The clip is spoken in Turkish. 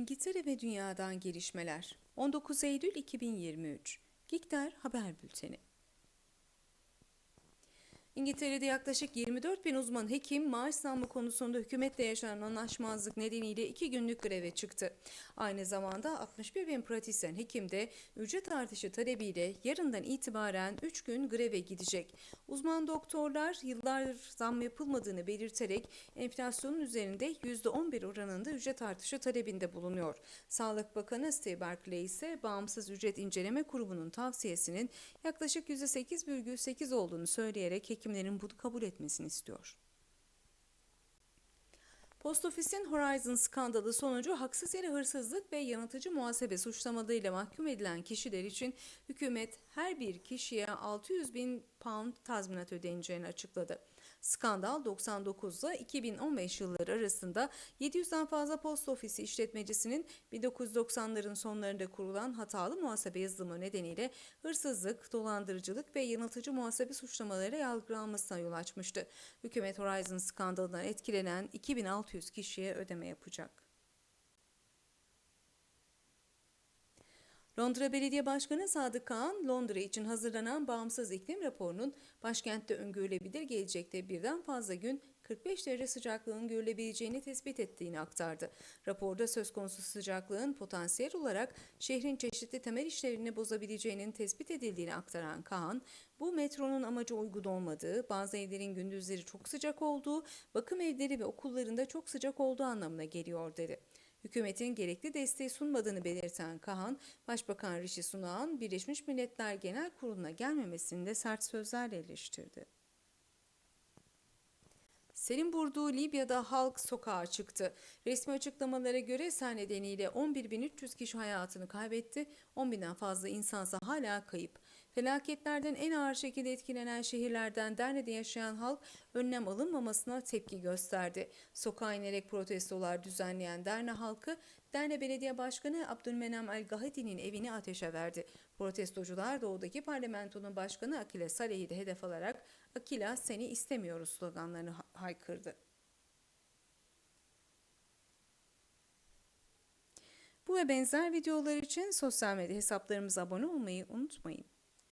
İngiltere ve Dünya'dan gelişmeler. 19 Eylül 2023. Gikter Haber Bülteni. İngiltere'de yaklaşık 24 bin uzman hekim maaş zammı konusunda hükümetle yaşanan anlaşmazlık nedeniyle iki günlük greve çıktı. Aynı zamanda 61 bin pratisyen hekim de ücret artışı talebiyle yarından itibaren 3 gün greve gidecek. Uzman doktorlar yıllardır zam yapılmadığını belirterek enflasyonun üzerinde %11 oranında ücret artışı talebinde bulunuyor. Sağlık Bakanı Steve Barclay ise Bağımsız Ücret İnceleme Kurumu'nun tavsiyesinin yaklaşık %8,8 olduğunu söyleyerek hekimlerin bunu kabul etmesini istiyor. Post Office'in Horizon skandalı sonucu haksız yere hırsızlık ve yanıltıcı muhasebe suçlamalarıyla mahkum edilen kişiler için hükümet her bir kişiye 600 bin pound tazminat ödeneceğini açıkladı. Skandal 99 ile 2015 yılları arasında 700'den fazla post ofisi işletmecisinin 1990'ların sonlarında kurulan hatalı muhasebe yazılımı nedeniyle hırsızlık, dolandırıcılık ve yanıltıcı muhasebe suçlamaları yargılanmasına yol açmıştı. Hükümet Horizon skandalından etkilenen 2600 kişiye ödeme yapacak. Londra Belediye Başkanı Sadık Kağan, Londra için hazırlanan bağımsız iklim raporunun başkentte öngörülebilir gelecekte birden fazla gün 45 derece sıcaklığın görülebileceğini tespit ettiğini aktardı. Raporda söz konusu sıcaklığın potansiyel olarak şehrin çeşitli temel işlerini bozabileceğinin tespit edildiğini aktaran Kaan, bu metronun amacı uygun olmadığı, bazı evlerin gündüzleri çok sıcak olduğu, bakım evleri ve okullarında çok sıcak olduğu anlamına geliyor dedi. Hükümetin gerekli desteği sunmadığını belirten Kahan, Başbakan Rishi Sunak'ın Birleşmiş Milletler Genel Kurulu'na gelmemesini de sert sözlerle eleştirdi. Selin Burdu Libya'da halk sokağa çıktı. Resmi açıklamalara göre sel nedeniyle 11.300 kişi hayatını kaybetti, 10.000'den fazla insansa hala kayıp. Felaketlerden en ağır şekilde etkilenen şehirlerden Derne'de yaşayan halk önlem alınmamasına tepki gösterdi. Sokağa inerek protestolar düzenleyen Derne halkı, Derne Belediye Başkanı Abdülmenem El Gahedi'nin evini ateşe verdi. Protestocular doğudaki parlamentonun başkanı Akile Saleh'i de hedef alarak Akila seni istemiyoruz sloganlarını haykırdı. Bu ve benzer videolar için sosyal medya hesaplarımıza abone olmayı unutmayın.